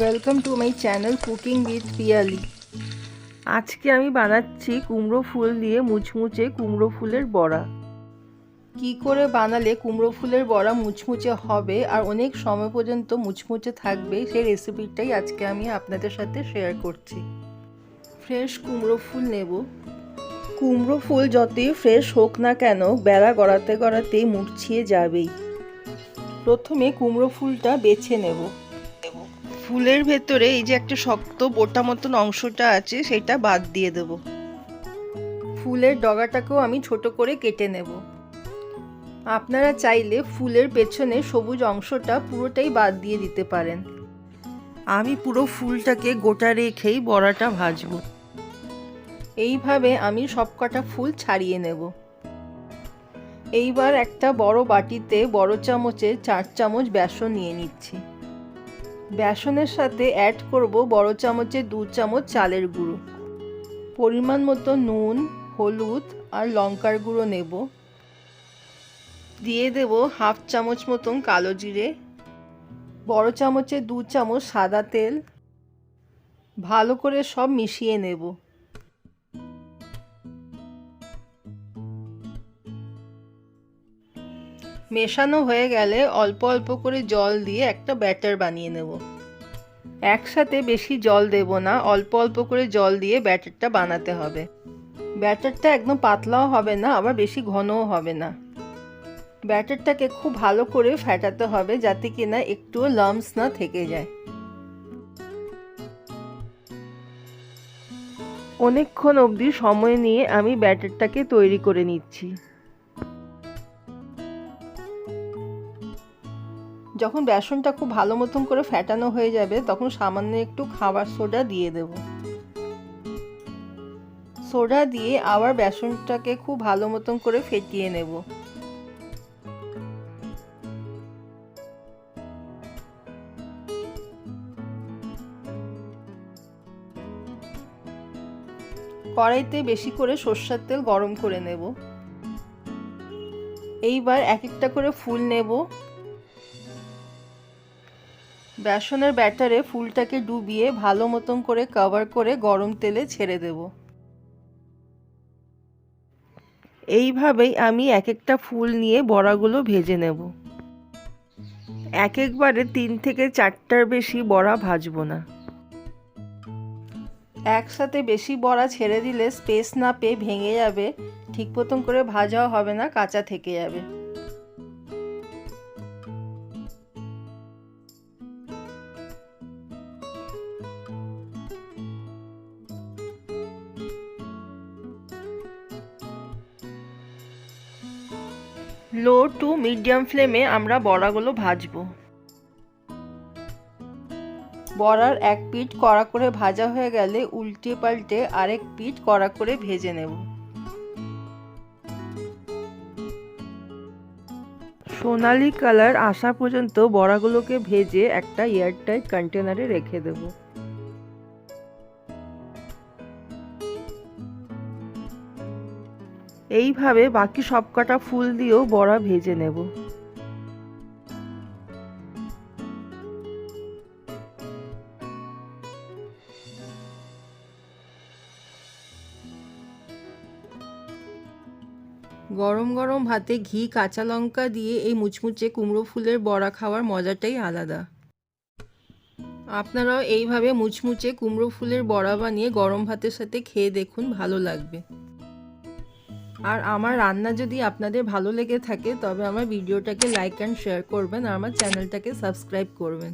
Welcome to my channel cooking with Piyali আজকে আমি বানাচ্ছি কুমড়ো ফুল দিয়ে মুচমুচে কুমড়ো ফুলের বড়া। কি করে বানালে কুমড়ো ফুলের বড়া মুচমুচে হবে আর অনেক সময় পর্যন্ত মুচমুচে থাকবে সেই রেসিপিটাই আজকে আমি আপনাদের সাথে শেয়ার করছি। ফ্রেশ কুমড়ো ফুল নেব। কুমড়ো ফুল যতই ফ্রেশ হোক না কেন বেড়া গড়াতে গড়াতে মুরছিয়ে যাবেই। প্রথমে কুমড়ো ফুলটা বেছে নেব। ফুলের ভেতরে এই যে একটা শক্ত বোটা মতন অংশটা আছে, সেটা বাদ দিয়ে দেব। ফুলের ডগাটাকেও আমি ছোট করে কেটে নেব। আপনারা চাইলে ফুলের পেছনে সবুজ অংশটা পুরোটাই বাদ দিয়ে দিতে পারেন। আমি পুরো ফুলটাকে গোটা রেখেই বড়াটা ভাজবো। এইভাবে আমি সবকটা ফুল ছাড়িয়ে নেব। এইবার একটা বড় বাটিতে বড় চামচে চার চামচ বেসন নিয়ে নিচ্ছি। বেসনের সাথে অ্যাড করব বড় চামচে দু চামচ চালের গুঁড়ো। পরিমাণ মতো নুন, হলুদ আর লঙ্কার গুঁড়ো নেব। দিয়ে দেব হাফ চামচ মতন কালো জিরে, বড় চামচে দু চামচ সাদা তেল। ভালো করে সব মিশিয়ে নেব। মেশানো হয়ে গেলে অল্প অল্প করে জল দিয়ে একটা ব্যাটার বানিয়ে নেব। একসাথে বেশি জল দেব না, অল্প অল্প করে জল দিয়ে ব্যাটারটা বানাতে হবে। ব্যাটারটা একদম পাতলাও হবে না, আবার বেশি ঘনও হবে না। ব্যাটারটাকে খুব ভালো করে ফ্যাটাতে হবে যাতে কিনা একটুও লামস না থেকে যায়। অনেকক্ষণ অবধি সময় নিয়ে আমি ব্যাটারটাকে তৈরি করে নিচ্ছি। যখন বেসনটা খুব ভালো মতন করে ফ্যাটানো হয়ে যাবে, তখন সামান্য একটু খাবার সোডা দিয়ে দেব। সোডা দিয়ে আবার বেসনটাকে খুব ভালো মতন করে ফেটিয়ে নেব। কড়াইতে বেশি করে সর্ষের তেল গরম করে নেব। এইবার এক একটা করে ফুল নেব। বেসনের ব্যাটারে ফুলটাকে ডুবিয়ে ভালো মতন করে কভার করে গরম তেলে ছেড়ে দেব। এইভাবেই আমি এক একটা ফুল নিয়ে বড়াগুলো ভেজে নেব। এক একবারে তিন থেকে চারটার বেশি বড়া ভাজব না। একসাথে বেশি বড়া ছেড়ে দিলে স্পেস না পেয়ে ভেঙে যাবে, ঠিক মতন করে ভাজাও হবে না, কাঁচা থেকে যাবে। লো টু মিডিয়াম ফ্লেমে আমরা বড়াগুলো ভাজবো। বড়ার এক পিঠ কড়া করে ভাজা হয়ে গেলে উল্টে পাল্টে আরেক পিঠ কড়া করে ভেজে নেব। সোনালি কালার আসা পর্যন্ত বড়াগুলোকে ভেজে একটা এয়ারটাইট কন্টেনারে রেখে দেবো। এইভাবে বাকি সবকটা ফুল দিয়েও বড়া ভেজে নেব। গরম গরম ভাতে ঘি, কাঁচা লঙ্কা দিয়ে এই মুচমুচে কুমড়ো ফুলের বড়া খাওয়ার মজাটাই আলাদা। আপনারাও এইভাবে মুচমুচে কুমড়ো ফুলের বড়া বানিয়ে গরম ভাতের সাথে খেয়ে দেখুন, ভালো লাগবে। আর আমার রান্না যদি আপনাদের ভালো লেগে থাকে, তবে আমার ভিডিওটাকে লাইক অ্যান্ড শেয়ার করবেন আর আমার চ্যানেলটাকে সাবস্ক্রাইব করবেন।